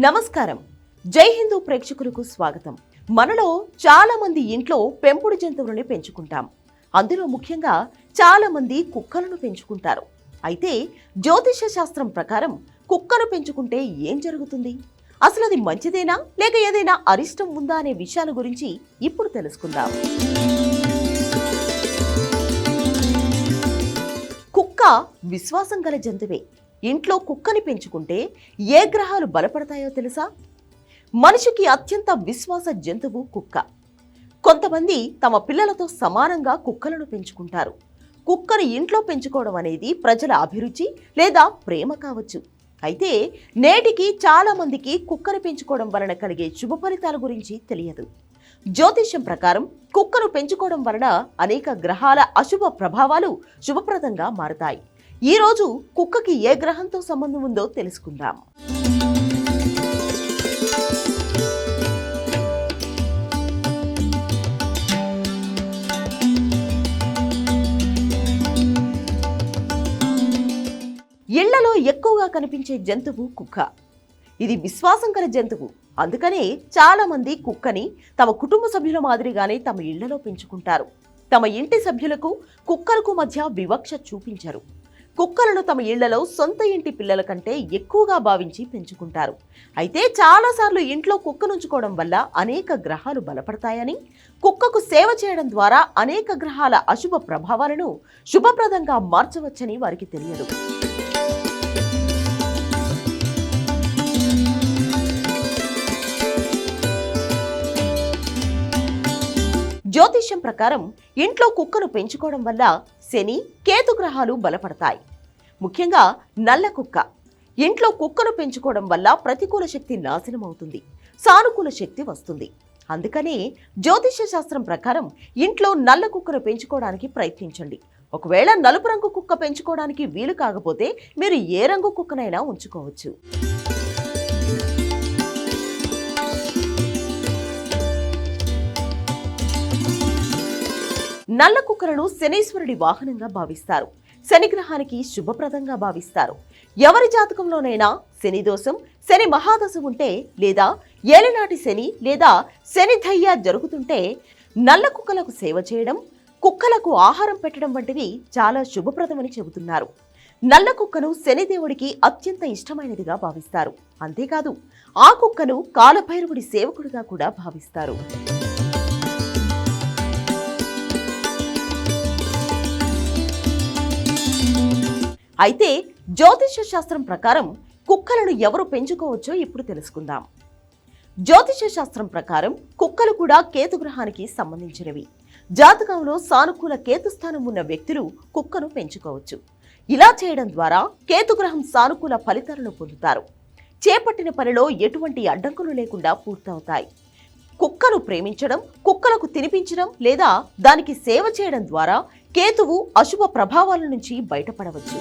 నమస్కారం. జై హిందూ ప్రేక్షకులకు స్వాగతం. మనలో చాలా మంది ఇంట్లో పెంపుడు జంతువులని పెంచుకుంటాం. అందులో ముఖ్యంగా చాలా మంది కుక్కలను పెంచుకుంటారు. అయితే జ్యోతిష శాస్త్రం ప్రకారం కుక్కను పెంచుకుంటే ఏం జరుగుతుంది? అసలు అది మంచిదేనా? లేక ఏదైనా అరిష్టం ఉందా అనే విషయాల గురించి ఇప్పుడు తెలుసుకుందాం. కుక్క విశ్వాసం గల జంతువే. ఇంట్లో కుక్కని పెంచుకుంటే ఏ గ్రహాలు బలపడతాయో తెలుసా? మనిషికి అత్యంత విశ్వాస జంతువు కుక్క. కొంతమంది తమ పిల్లలతో సమానంగా కుక్కలను పెంచుకుంటారు. కుక్కను ఇంట్లో పెంచుకోవడం అనేది ప్రజల అభిరుచి లేదా ప్రేమ కావచ్చు. అయితే నేటికి చాలామందికి కుక్కను పెంచుకోవడం వలన కలిగే శుభ ఫలితాల గురించి తెలియదు. జ్యోతిష్యం ప్రకారం కుక్కను పెంచుకోవడం వలన అనేక గ్రహాల అశుభ ప్రభావాలు శుభప్రదంగా మారతాయి. ఈ రోజు కుక్కకి ఏ గ్రహంతో సంబంధం ఉందో తెలుసుకుందాం. ఇళ్ళలో ఎక్కువగా కనిపించే జంతువు కుక్క. ఇది విశ్వాసం గల జంతువు. అందుకనే చాలా మంది కుక్కని తమ కుటుంబ సభ్యుల మాదిరిగానే తమ ఇళ్ళలో పెంచుకుంటారు. తమ ఇంటి సభ్యులకు కుక్కలకు మధ్య వివక్ష చూపించరు. కుక్కలను తమ ఇళ్ళలో సొంత ఇంటి పిల్లల కంటే ఎక్కువగా భావించి పెంచుకుంటారు. అయితే చాలాసార్లు ఇంట్లో కుక్కనుంచుకోవడం వల్ల అనేక గ్రహాలు బలపడతాయని కుక్కకు సేవ చేయడం ద్వారా అనేక గ్రహాల అశుభ ప్రభావాలను శుభప్రదంగా మార్చవచ్చని వారికి తెలియదు. జ్యోతిష్యం ప్రకారం ఇంట్లో కుక్కను పెంచుకోవడం వల్ల శని కేతు గ్రహాలు బలపడతాయి. ముఖ్యంగా నల్ల కుక్క. ఇంట్లో కుక్కను పెంచుకోవడం వల్ల ప్రతికూల శక్తి నాశనం అవుతుంది సానుకూల శక్తి వస్తుంది. అందుకనే జ్యోతిష్య శాస్త్రం ప్రకారం ఇంట్లో నల్ల కుక్కను పెంచుకోవడానికి ప్రయత్నించండి. ఒకవేళ నలుపు రంగు కుక్క పెంచుకోవడానికి వీలు కాకపోతే మీరు ఏ రంగు కుక్కనైనా ఉంచుకోవచ్చు. నల్ల కుక్కలను శనీశ్వరుడి వాహనంగా భావిస్తారు. శనిగ్రహానికి శుభప్రదంగా భావిస్తారు. ఎవరి జాతకంలోనైనా శని దోషం శని మహాదశ ఉంటే లేదా ఏలినాటి శని లేదా శని ధయ్య జరుగుతుంటే నల్ల కుక్కలకు సేవ చేయడం కుక్కలకు ఆహారం పెట్టడం వంటివి చాలా శుభప్రదమని చెబుతున్నారు. నల్ల కుక్కను శనిదేవుడికి అత్యంత ఇష్టమైనదిగా భావిస్తారు. అంతేకాదు ఆ కుక్కను కాలభైరవుడి సేవకుడిగా కూడా భావిస్తారు. అయితే జ్యోతిష శాస్త్రం ప్రకారం కుక్కలను ఎవరు పెంచుకోవచ్చో ఇప్పుడు తెలుసుకుందాం. జ్యోతిష శాస్త్రం ప్రకారం కుక్కలు కూడా కేతు గ్రహానికి సంబంధించినవి. జాతకంలో సానుకూల కేతు స్థానం ఉన్న వ్యక్తులు కుక్కను పెంచుకోవచ్చు. ఇలా చేయడం ద్వారా కేతుగ్రహం సానుకూల ఫలితాలను పొందుతారు. చేపట్టిన పనిలో ఎటువంటి అడ్డంకులు లేకుండా పూర్తవుతాయి. కుక్కను ప్రేమించడం కుక్కలకు తినిపించడం లేదా దానికి సేవ చేయడం ద్వారా కేతువు అశుభ ప్రభావాల నుంచి బయటపడవచ్చు.